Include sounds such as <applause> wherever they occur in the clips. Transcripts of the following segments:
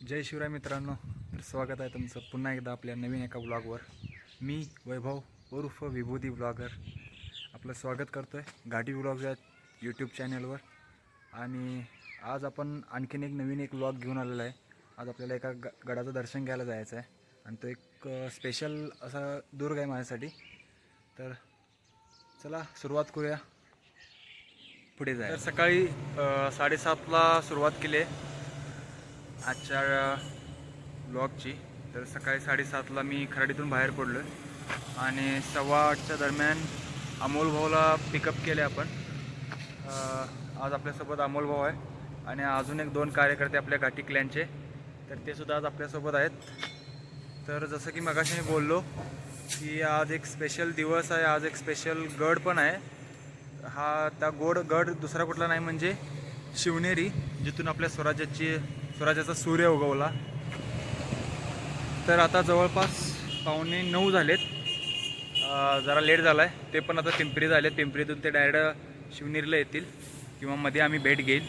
जय शिवराय मित्रांनो तर स्वागत आहे तुमचं पुन्हा एकदा आपल्या नवीन एका ब्लॉगवर मी वैभव उर्फ विभूती ब्लॉगर आपलं स्वागत करतो आहे घाटी ब्लॉग या यूट्यूब चॅनलवर आणि आज आपण आणखीन एक नवीन एक ब्लॉग घेऊन आलेला आहे. आज आपल्याला एका ग गडाचं दर्शन घ्यायला जायचं आहे. आणि तो एक स्पेशल असा दुर्ग आहे माझ्यासाठी. तर चला सुरुवात करूया. पुढे जाय सकाळी साडेसातला सुरुवात केली आहे. आजच्या ब्लॉगची. तर सकाळी साडेसातला मी खराडीतून बाहेर पडलो आणि सव्वा आठच्या दरम्यान अमोल भाऊला पिकअप केले आपण. आज आपल्यासोबत अमोल भाऊ आहे. आणि अजून एक दोन कार्यकर्ते आपल्या घाटी क्लॅनचे तर ते सुद्धा आज आपल्यासोबत आहेत. तर जसं की मगाशी मी बोललो की आज एक स्पेशल दिवस आहे. आज एक स्पेशल गड पण आहे. हा त्या गोड गड दुसरा कुठला नाही म्हणजे शिवनेरी जिथून आपल्या स्वराज्याची स्वराज्याचा सूर्य उगवला. तर आता जवळपास पाहुणे नऊ झालेत. जरा लेट झाला आहे ते पण आता पिंपरी झालेत. पिंपरीतून ते डायरेक्ट शिवनेरीला येतील किंवा मध्ये आम्ही भेट घेईल.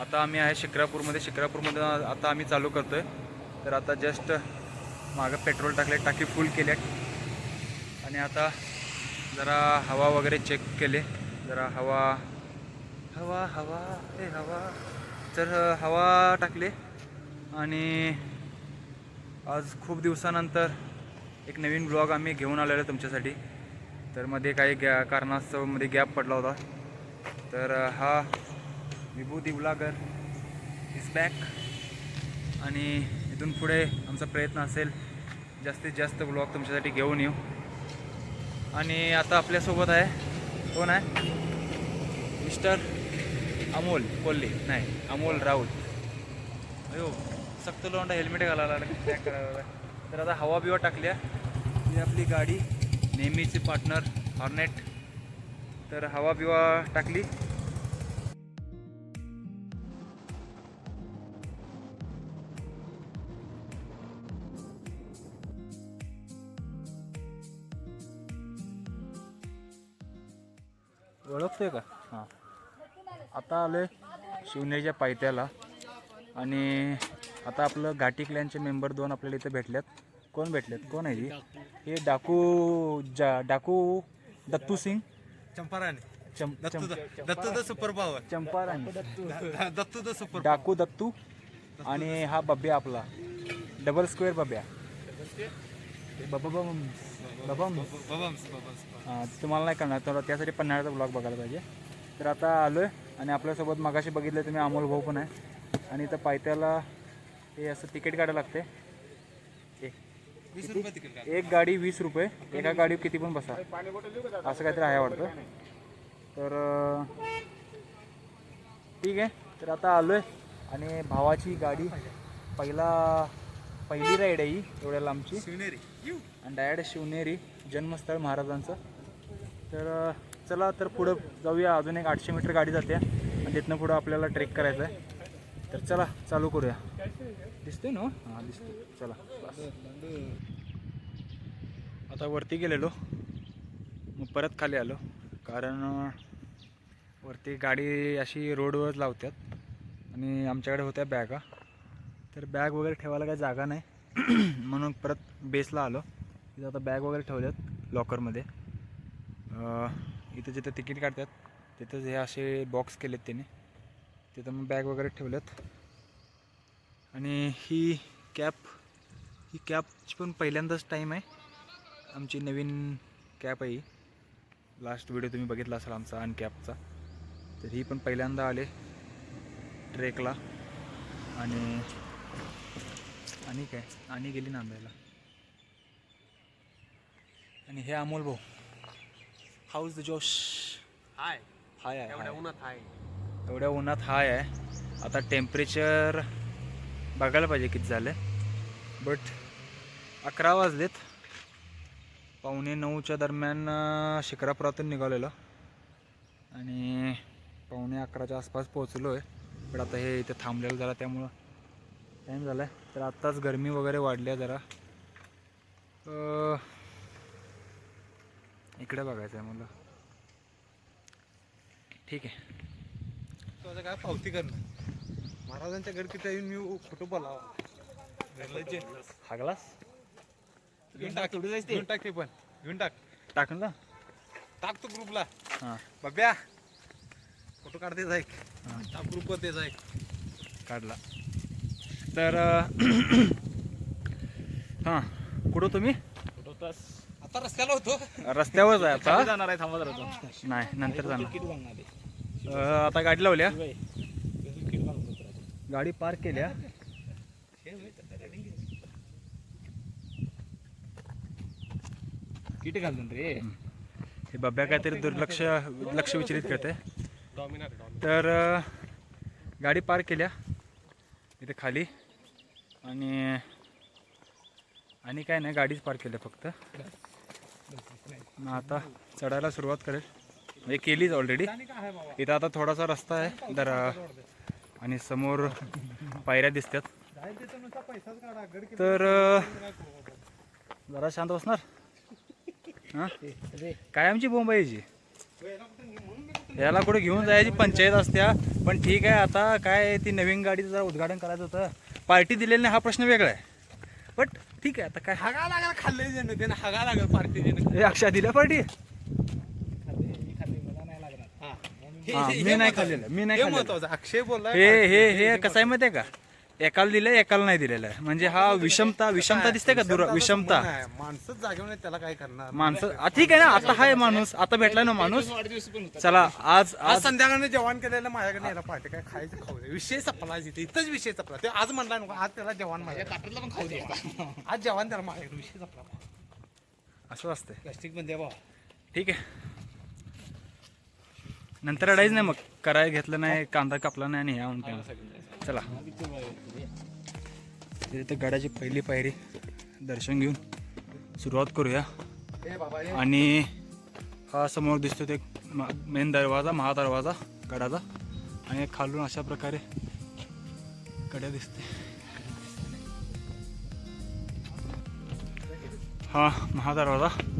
आता आम्ही आहे शिक्रापूरमध्ये. शिक्रापूरमध्ये आता आम्ही चालू करतो आहे तर आता जस्ट मागं पेट्रोल टाकले टाकी फुल केल्या आणि आता जरा हवा वगैरे चेक केले. जरा हवा हवा हवा ए हवा. तर हवा टाकले आणि आज खूप दिवसानंतर एक नवीन ब्लॉग आम्ही घेऊन आलेलो तुमच्यासाठी. तर मध्ये काही गॅ कारणास्तवमध्ये गॅप पडला होता. तर हा विभूती ब्लॉगर इज बॅक आणि इथून पुढे आमचा प्रयत्न असेल जास्तीत जास्त ब्लॉग तुमच्यासाठी घेऊन येऊ. आणि आता आपल्यासोबत आहे कोण आहे? मिस्टर अमोल कोल्हे नाही अमोल राऊत. अयो सक्त लोंडा हेल्मेट घालायला पॅक करायला तर आता हवा बिवा टाकल्या. ही आपली गाडी नेहमीची पार्टनर हॉर्नेट तर हवा बिवा टाकली. ओळखतोय का? हां. आता आलो आहे शिवनेरीच्या पायथ्याला. आणि आता आपलं घाटी क्लॅनचे मेंबर दोन आपल्याला इथे भेटल्यात. कोण भेटलेत कोण आहे ही? हे डाकू जा डाकू दत्तू सिंग. चंपाराने चम दत्तू चम the- Dattu the super power Champarani. Dattu the super डाकू दत्तू आणि हा बब्या आपला. Double square बब्या. बबम बबम बबम्स बबम्स हां तुम्हाला नाही करणार तर त्यासाठी पन्हाळ्याचा ब्लॉग बघायला पाहिजे. तर आता आलो आहे आणि आपल्यासोबत मगाशी बघितलं तुम्ही अमोल भाऊ पण आहे. आणि इथं पायथ्याला हे असं तिकीट काढायला लागते. ए, वीस रुपये तिकीट काढ एक गाडी वीस रुपये एका गाडीवर किती पण बसा. असं काहीतरी आहे वाटतं. तर ठीक आहे. तर आता आलो आहे आणि भावाची गाडी पहिला पहिली राईड आहे ही एवढ्या लांबची. शिवनेरी. आणि डायरेक्ट शिवनेरी जन्मस्थळ महाराजांचं. तर चला तर पुढं जाऊया. अजून एक आठशे मीटर गाडी जाते. आणि तिथनं पुढं आपल्याला ट्रेक करायचं आहे तर चला चालू करूया. दिसतोय ना हो? हां? दिसतोय. चला आता वरती गेलेलो. मग परत खाली आलो. कारण वरती गाडी अशी रोडवर लावतात आणि आमच्याकडे होत्या बॅगा तर बॅग वगैरे ठेवायला काही जागा नाही. <clears throat> म्हणून परत बेसला आलो. तिथं आता बॅग वगैरे ठेवल्यात लॉकरमध्ये इथं जिथं तिकीट काढतात तिथंच हे असे बॉक्स केलेत त्याने. तिथं मग बॅग वगैरे ठेवल्यात आणि ही कॅप ही कॅबची पण पहिल्यांदाच टाईम आहे. आमची नवीन कॅप आहे लास्ट व्हिडिओ तुम्ही बघितला असाल आमचा अन कॅबचा तर ही पण पहिल्यांदा आले ट्रेकला. आणि आणि काय? आणि गेली नांदायला आणि हे अमोल भाऊ. हाऊस द जोश हाय. हाय आहे एवढ्या हाय. उन्हात हाय. एवढ्या उन्हात हाय आहे. आता टेम्परेचर बघायला पाहिजे किती झालं बट अकरा वाजलेत. पावणे नऊच्या दरम्यान अं, शिक्रापुरातून निघालेलो. आणि पावणे अकराच्या आसपास पोहोचलो आहे पण आता हे इथे थांबलेलं जरा त्यामुळं टाईम झाला आहे तर आत्ताच गरमी वगैरे वाढली आहे जरा. अं, इकडे बघायचं आहे मला. ठीक आहे. तुझं काय पावती करणं महाराजांच्या गडकीचा येऊन मी फोटो बोलावा हागलास घेऊन टाक. घेऊन टाक ते पण. घेऊन टाक. टाकलं टाक तू ग्रुपला. हां. बब्या फोटो काढते जाय टाक ग्रुपवर ते जाय काढला. तर <clears throat> हां कुठं तुम्ही? आता रस्त्याला होतो. रस्त्यावरच आहे आता. जाणार आहे थांबत राहतो नाही नंतर जाणार. अं, आता गाडी लावल्या? गाडी पार्क केल्या. किती घालून रे? हे बब्या काहीतरी दुर्लक्ष लक्ष विचलित करते. तर अं, गाडी पार्क केल्या. इथे खाली. आणि आणि काय नाही गाडीच पार्क केल्या फक्त. मग आता चढायला सुरुवात करेल. म्हणजे केलीच ऑलरेडी इथं आता थोडासा रस्ता आहे. जरा आणि समोर पायऱ्या दिसतात. तर जरा शांत बसणार? हां? काय आमची बोंबाईची? याला कुठे घेऊन जायची पंचायत असत्या. पण ठीक आहे आता काय ती नवीन गाडीचं जरा उद्घाटन करायचं होतं. पार्टी दिलेली नाही हा प्रश्न वेगळा आहे. ठीक आहे आता काय? हागा लागला खाल्ले त्यानं त्यानं हागा लागल पार्टी हे अक्षा दिल्या पार्टी हा, मी नाही खाल्लेलं मी नाही हे खाल्लेलं. महत्वाचं. अक्षय बोलला हे हे हे कसं आहे माहिती आहे का? एकाला दिलं एकाला नाही दिलेलं आहे. म्हणजे हा विषमता विषमता दिसते का दुर विषमता? माणसंच जागेवर नाही त्याला काय करणार? माणसं आ, ठीक आहे ना आता हाय माणूस आता भेटला ना माणूस. चला आज आज आज संध्याकाळी जेवण केलेलं माझ्याकडे यायला पाहिजे काय खायचं खाऊ दे. विषय संपला तिथे इथंच विषय संपला. ते आज म्हणला नको आज त्याला जेवण माझ्या पण खाऊ दे. आज जेवण त्याला माझ्याकडे विषय संपला. असं असतंय. प्लास्टिकमध्ये बा ठीक आहे. नंतर अडायच नाही मग. कराय घेतलं नाही कांदा कापला नाही आणि ह्या म्हणते चला. इथे गडाची पहिली पायरी. दर्शन घेऊन सुरुवात करूया. आणि हा समोर दिसतो ते मेन दरवाजा महादरवाजा गडाचा. आणि खालून अशा प्रकारे कड्या दिसते. हा महादरवाजा.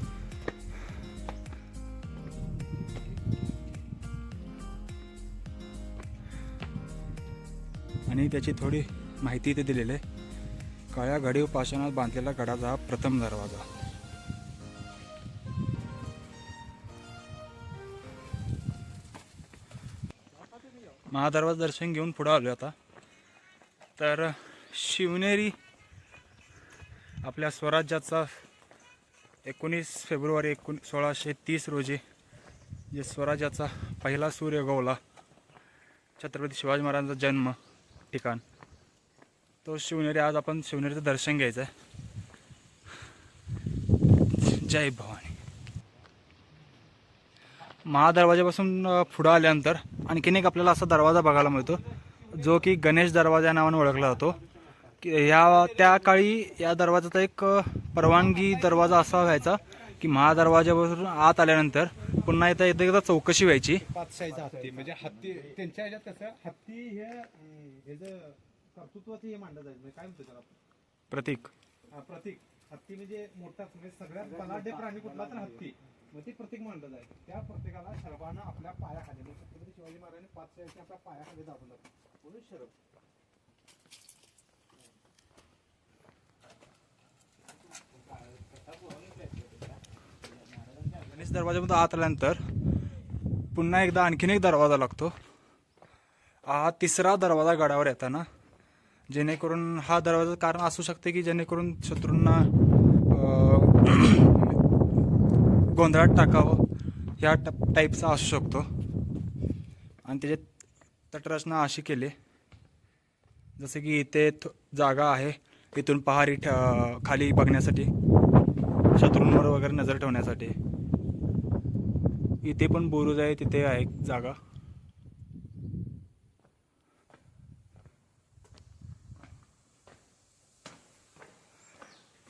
आणि त्याची थोडी माहिती इथे दिलेली आहे. काळ्या घडीव पाषाणात बांधलेला गडाचा हा प्रथम दरवाजा. महादरवाज दर्शन घेऊन पुढे आलो आता. तर शिवनेरी आपल्या स्वराज्याचा एकोणीस फेब्रुवारी एकोण सोळाशे तीस रोजी जे स्वराज्याचा पहिला सूर्य गवला छत्रपती शिवाजी महाराजांचा जन्म ठिकाण. तो शिवनेरी आज आपण शिवनेरीचं दर्शन घ्यायचं आहे जय भवानी. महादरवाजापासून पुढं आल्यानंतर आणखीन एक आपल्याला असा दरवाजा बघायला मिळतो जो की गणेश दरवाजा या नावाने ओळखला जातो. की या त्या काळी या दरवाजाचा एक परवानगी दरवाजा असा व्हायचा की महादरवाजापासून आत आल्यानंतर पुन्हा इथं इथं एकदा चौकशी व्हायची. पाचशाहीचा हत्ती म्हणजे हत्ती त्यांच्या ह्याच्यात कसं हत्ती हे ह्याचं कर्तृत्वाचं हे मांडलं जायचं म्हणजे काय म्हणतो त्याला आपण? प्रतीक. हा, प्रतीक. हत्ती म्हणजे मोठा म्हणजे सगळ्यात बलाढ्य प्राणी कुठला तर हत्ती. मग ते प्रतीक मांडलं जायचं त्या प्रत्येकाला शर्वानं आपल्या पायाखाली मग छत्रपती शिवाजी महाराजांनी पाचशाहीचे आपल्या पायाखाली दाबलं म्हणून शरब गणेश दरवाजामध्ये आत आल्यानंतर पुन्हा एकदा आणखीन एक दरवाजा लागतो. हा तिसरा दरवाजा गडावर येताना जेणेकरून हा दरवाजा कारण असू शकते की जेणेकरून शत्रूंना <coughs> गोंधळात टाकावं ह्या टप टाईपचा असू शकतो. आणि त्याच्यात तटरचना अशी केली जसं की इथे थ- जागा आहे इथून पहारी ठ खाली बघण्यासाठी शत्रूंवर वगैरे नजर ठेवण्यासाठी. इथे पण बोरूज आहे तिथे आहे जागा.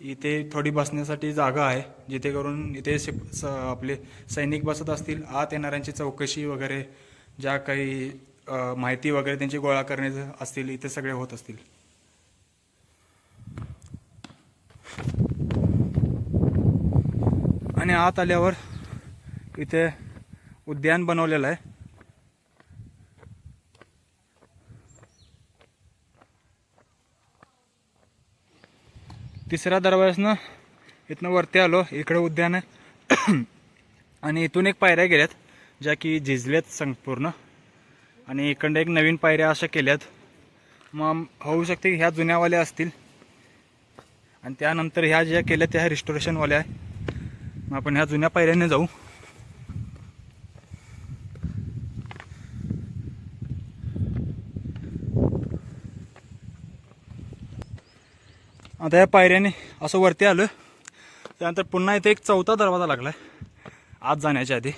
इथे थोडी बसण्यासाठी जागा आहे जिथे करून इथे स आपले सैनिक बसत असतील. आत येणाऱ्यांची चौकशी वगैरे ज्या काही माहिती वगैरे त्यांची गोळा करण्याचं असतील इथे सगळे होत असतील. आणि आत आल्यावर इथे उद्यान बनवलेलं आहे. तिसऱ्या दरवाजानं इथनं वरती आलो. इकडे उद्यान आहे. <clears throat> आणि इथून एक पायऱ्या गेल्यात ज्या की झिजल्यात संपूर्ण. आणि इकडं एक नवीन पायऱ्या अशा केल्यात. मग होऊ शकते की ह्या जुन्यावाल्या असतील. आणि त्यानंतर ह्या ज्या केल्या त्या रिस्टोरेशनवाल्या आहे. मग आपण ह्या जुन्या पायऱ्याने जाऊ. आता या पायऱ्याने असं वरती आलं. त्यानंतर पुन्हा इथे एक चौथा दरवाजा लागला आहे आत जाण्याच्या आधी.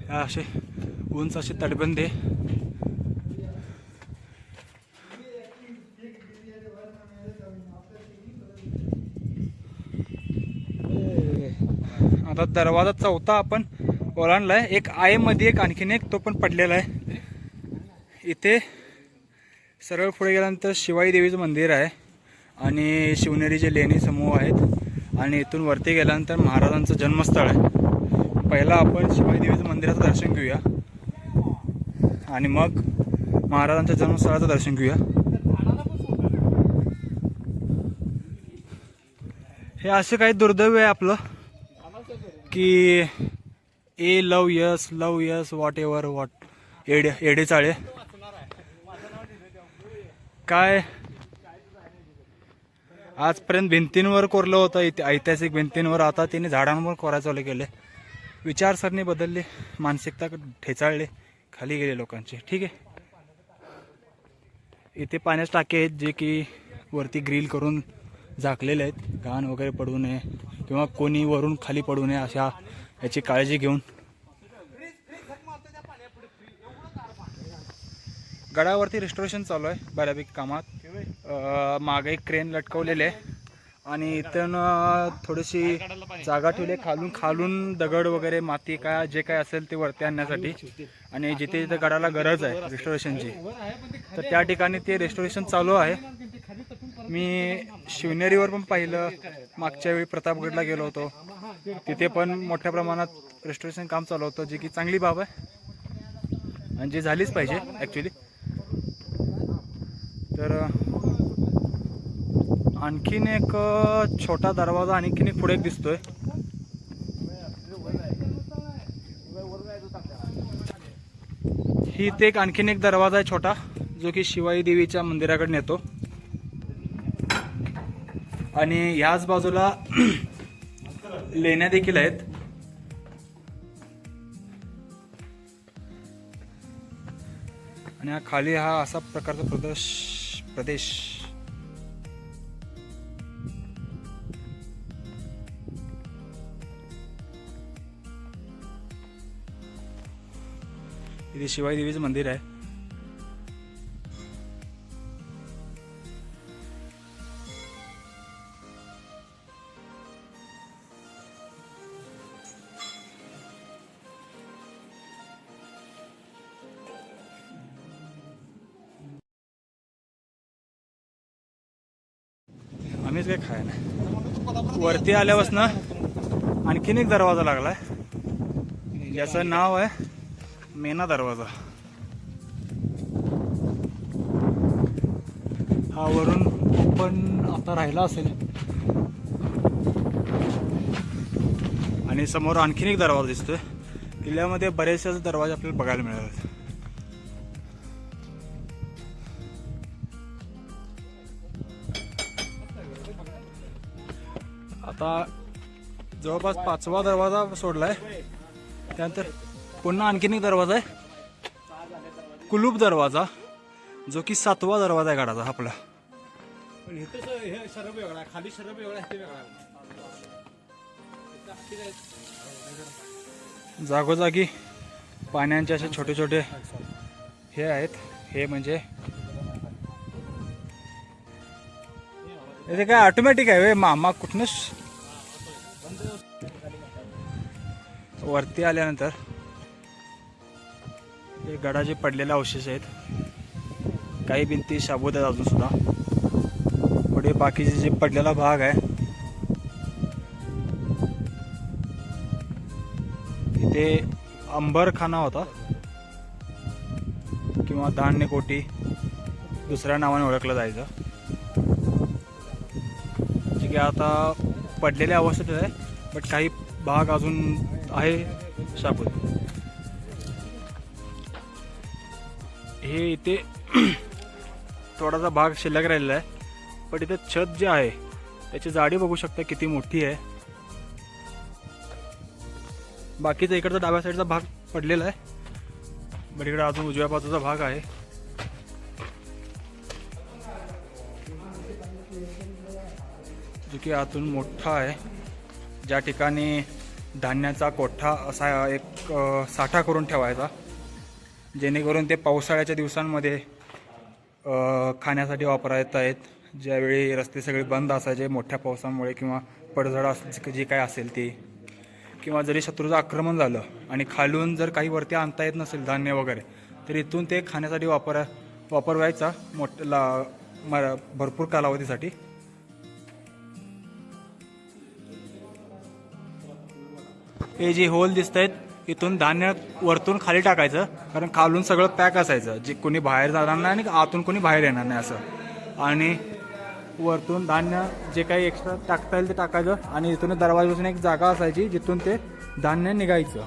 ह्या असे उंच असे तटबंदी. आहे. आता दरवाजा चौथा आपण ओलांडलाय. एक आयमध्ये एक आणखीन एक तो पण पडलेला आहे. इथे सरळ पुढे गेल्यानंतर शिवाई देवीचं मंदिर आहे आणि शिवनेरीचे लेणी समूह आहेत आणि इथून वरती गेल्यानंतर महाराजांचं जन्मस्थळ आहे. पहिला आपण शिवाई देवीचं मंदिराचं दर्शन घेऊया. आणि मग महाराजांच्या जन्मस्थळाचं दर्शन घेऊया. हे असे काही दुर्दैव आहे आपलं की a love yes love yes whatever what एडे एडे चाळे काय? आजपर्यंत भिंतींवर कोरलं होतं ऐतिहासिक भिंतींवर. आता तिने झाडांवर कोरायचं चालू केले. विचारसरणी बदलली मानसिकता ठेचाळली खाली गेले लोकांची. ठीक आहे. इथे पाण्याचे टाके आहेत जे की वरती ग्रिल करून झाकलेले आहेत. घाण वगैरे पडू नये किंवा कोणी वरून खाली पडू नये अशा याची काळजी घेऊन गडावरती रेस्टोरेशन चालू आहे बऱ्यापैकी कामात. मागे एक क्रेन लटकवलेले आहे. आणि इथून थोडीशी जागा ठेवली खालून. खालून दगड वगैरे माती काय जे काय असेल ते वरती आणण्यासाठी. आणि जिथे जिथे गडाला गरज आहे रेस्टोरेशनची तर त्या ठिकाणी ते रेस्टोरेशन चालू आहे. मी शिवनेरीवर पण पाहिलं. मागच्या वेळी प्रतापगडला गेलो होतो. तिथे पण मोठ्या प्रमाणात रेस्टोरेशन काम चालू होतं जे की चांगली बाब आहे. आणि जी झालीच पाहिजे ॲक्च्युली तर आणखीन एक छोटा दरवाजा आणखीन एक पुढे एक दिसतोय. ही ते एक आणखीन एक दरवाजा आहे छोटा जो की शिवाई देवीच्या मंदिराकडे नेतो आणि ह्याच बाजूला <clears throat> लेण्या देखील आहेत. आणि हा खाली हा असा प्रकारचा प्रदेश प्रदेश. इथे शिवाई देवीचं मंदिर आहे. आम्हीच काही खाय नाही. वरती आल्यापासून आणखीन एक दरवाजा लागलाय. ज्याचं नाव आहे मेना दरवाजा. हा वरून ओपन आता राहिला असेल. आणि समोर आणखीन एक दरवाजा दिसतोय. किल्ल्यामध्ये बरेचसे दरवाजे आपल्याला बघायला मिळाले आता जवळपास पाचवा दरवाजा सोडलाय. त्यानंतर पुन्हा आणखीन एक दरवाजा आहे. कुलूप दरवाजा जो की सातवा दरवाजा आहे गाडाचा आपला. खाली शरब ते. जागोजागी पाण्याचे असे छोटे छोटे हे आहेत. हे म्हणजे हे काय ऑटोमॅटिक आहे मामा कुठनच वरती आल्यानंतर हे गडाचे पडलेले अवशेष आहेत. काही भिंती शाबूत आहेत अजूनसुद्धा पुढे बाकीचे जे पडलेला भाग आहे तिथे अंबरखाना होता. किंवा धान्य कोटी दुसऱ्या नावाने ओळखलं जायचं. जे की आता पडलेल्या अवस्थेत आहे बट काही भाग अजून आहे साबण. हे इथे <clears throat> थोडासा भाग शिल्लक राहिलेला आहे. पण इथे छत जे आहे त्याची जाडी बघू शकता किती मोठी आहे. बाकीचा इकडचा डाव्या साईडचा भाग पडलेला आहे. पण इकडे अजून उजव्या बाजूचा भाग आहे. जो की आतून मोठा आहे. ज्या ठिकाणी धान्याचा कोठा असा एक साठा करून ठेवायचा. जेणेकरून ते पावसाळ्याच्या दिवसांमध्ये खाण्यासाठी वापरता येत. ज्यावेळी रस्ते सगळे बंद असायचे मोठ्या पावसामुळे किंवा पडझड अस जी काय असेल ती. किंवा जरी शत्रूचं आक्रमण झालं आणि खालून जर काही वरती आणता येत नसेल धान्य वगैरे तर इथून ते खाण्यासाठी वापर वापरवायचा मोठ ला म- भरपूर कालावधीसाठी. हे जे होल दिसत आहेत इथून धान्य वरतून खाली टाकायचं कारण खालून सगळं पॅक असायचं. जे कोणी बाहेर जाणार नाही आणि आतून कोणी बाहेर येणार नाही असं. आणि वरतून धान्य जे काही एक्स्ट्रा टाकता येईल ते टाकायचं आणि इथून दरवाजापासून एक जागा असायची जिथून ते धान्य निघायचं.